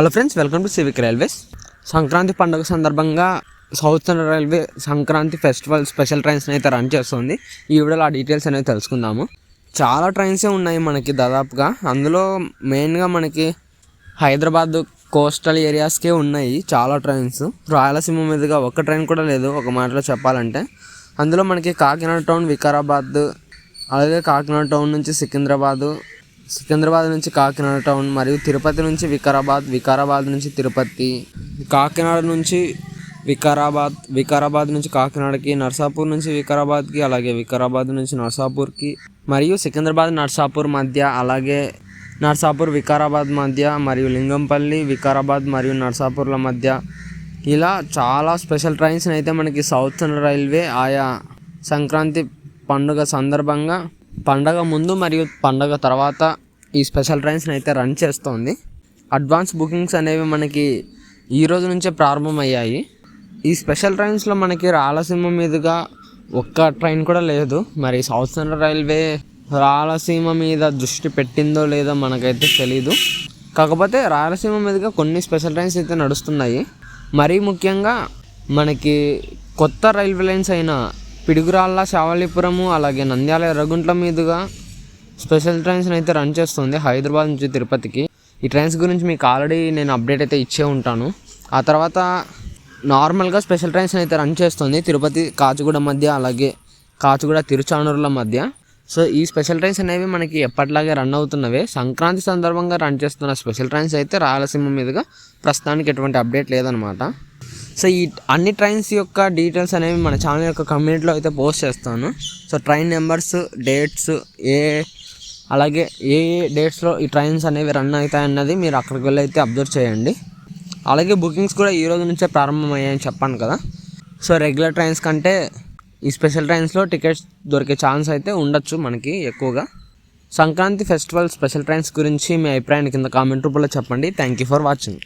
Hello friends welcome to civic railways Sankranti పండుగ సందర్భంగా south railway Sankranti festival special ట్రైన్స్ని అయితే run చేస్తుంది. ఈ వీడియోలో ఆ డీటెయిల్స్ అనేవి తెలుసుకుందాము. చాలా ట్రైన్సే ఉన్నాయి మనకి దాదాపుగా. అందులో మెయిన్గా మనకి హైదరాబాద్ కోస్టల్ ఏరియాస్కే ఉన్నాయి చాలా ట్రైన్స్ రాయలసీమ మీదుగా ఒక్క ట్రైన్ కూడా లేదు ఒక మాటలో చెప్పాలంటే. అందులో మనకి కాకినాడ టౌన్ వికారాబాద్ అలాగే కాకినాడ టౌన్ నుంచి సికింద్రాబాదు సికింద్రాబాద్ నుంచి కాకినాడ టౌన్ మరియు తిరుపతి నుంచి వికారాబాద్ వికారాబాద్ నుంచి తిరుపతి కాకినాడ నుంచి వికారాబాద్ వికారాబాద్ నుంచి కాకినాడకి నర్సాపూర్ నుంచి వికారాబాద్కి అలాగే వికారాబాద్ నుంచి నర్సాపూర్కి మరియు సికింద్రాబాద్ నర్సాపూర్ మధ్య అలాగే నర్సాపూర్ వికారాబాద్ మధ్య మరియు లింగంపల్లి వికారాబాద్ మరియు నర్సాపూర్ల మధ్య. ఇలా చాలా స్పెషల్ ట్రైన్స్ అయితే మనకి సౌత్ రైల్వే ఆయా సంక్రాంతి పండుగ సందర్భంగా పండగ ముందు మరియు పండగ తర్వాత ఈ స్పెషల్ ట్రైన్స్ని అయితే రన్ చేస్తోంది. అడ్వాన్స్ బుకింగ్స్ అనేవి మనకి ఈ రోజు నుంచే ప్రారంభమయ్యాయి. ఈ స్పెషల్ ట్రైన్స్లో మనకి రాయలసీమ మీదుగా ఒక్క ట్రైన్ కూడా లేదు. మరి సౌత్ సెంట్రల్ రైల్వే రాయలసీమ మీద దృష్టి పెట్టిందో లేదో మనకైతే తెలీదు. కాకపోతే రాయలసీమ మీదుగా కొన్ని స్పెషల్ ట్రైన్స్ అయితే నడుస్తున్నాయి. మరీ ముఖ్యంగా మనకి కొత్త రైల్వే లైన్స్ అయిన పిడుగురాళ్ళ శావలిపురము అలాగే నంద్యాల ఎర్రగుంట్ల మీదుగా స్పెషల్ ట్రైన్స్ని అయితే రన్ చేస్తుంది హైదరాబాద్ నుంచి తిరుపతికి. ఈ ట్రైన్స్ గురించి మీకు ఆల్రెడీ నేను అప్డేట్ అయితే ఇచ్చే ఉంటాను. ఆ తర్వాత నార్మల్గా స్పెషల్ ట్రైన్స్ అయితే రన్ చేస్తుంది తిరుపతి కాచిగూడ మధ్య అలాగే కాచిగూడ తిరుచానూరుల మధ్య. సో ఈ స్పెషల్ ట్రైన్స్ అనేవి మనకి ఎప్పటిలాగే రన్ అవుతున్నవే. సంక్రాంతి సందర్భంగా రన్ చేస్తున్న స్పెషల్ ట్రైన్స్ అయితే రాయలసీమ మీదుగా ప్రస్తుతానికి ఎటువంటి అప్డేట్ లేదనమాట సో ఈ అన్ని ట్రైన్స్ యొక్క డీటెయిల్స్ అనేవి మన ఛానల్ యొక్క కమ్యూనిటీలో అయితే పోస్ట్ చేస్తాను. సో ట్రైన్ నెంబర్స్ డేట్స్ ఏ అలాగే ఏ ఏ డేట్స్లో ఈ ట్రైన్స్ అనేవి రన్ అవుతాయన్నది మీరు అక్కడికి వెళ్ళి అయితే అబ్జర్వ్ చేయండి. అలాగే బుకింగ్స్ కూడా ఈ రోజు నుంచే ప్రారంభమయ్యాయని చెప్పాను కదా. సో రెగ్యులర్ ట్రైన్స్ కంటే ఈ స్పెషల్ ట్రైన్స్లో టికెట్స్ దొరికే ఛాన్స్ అయితే ఉండొచ్చు మనకి ఎక్కువగా. సంక్రాంతి ఫెస్టివల్ స్పెషల్ ట్రైన్స్ గురించి మీ అభిప్రాయాన్ని కింద కామెంట్ రూపంలో చెప్పండి. Thank you for watching.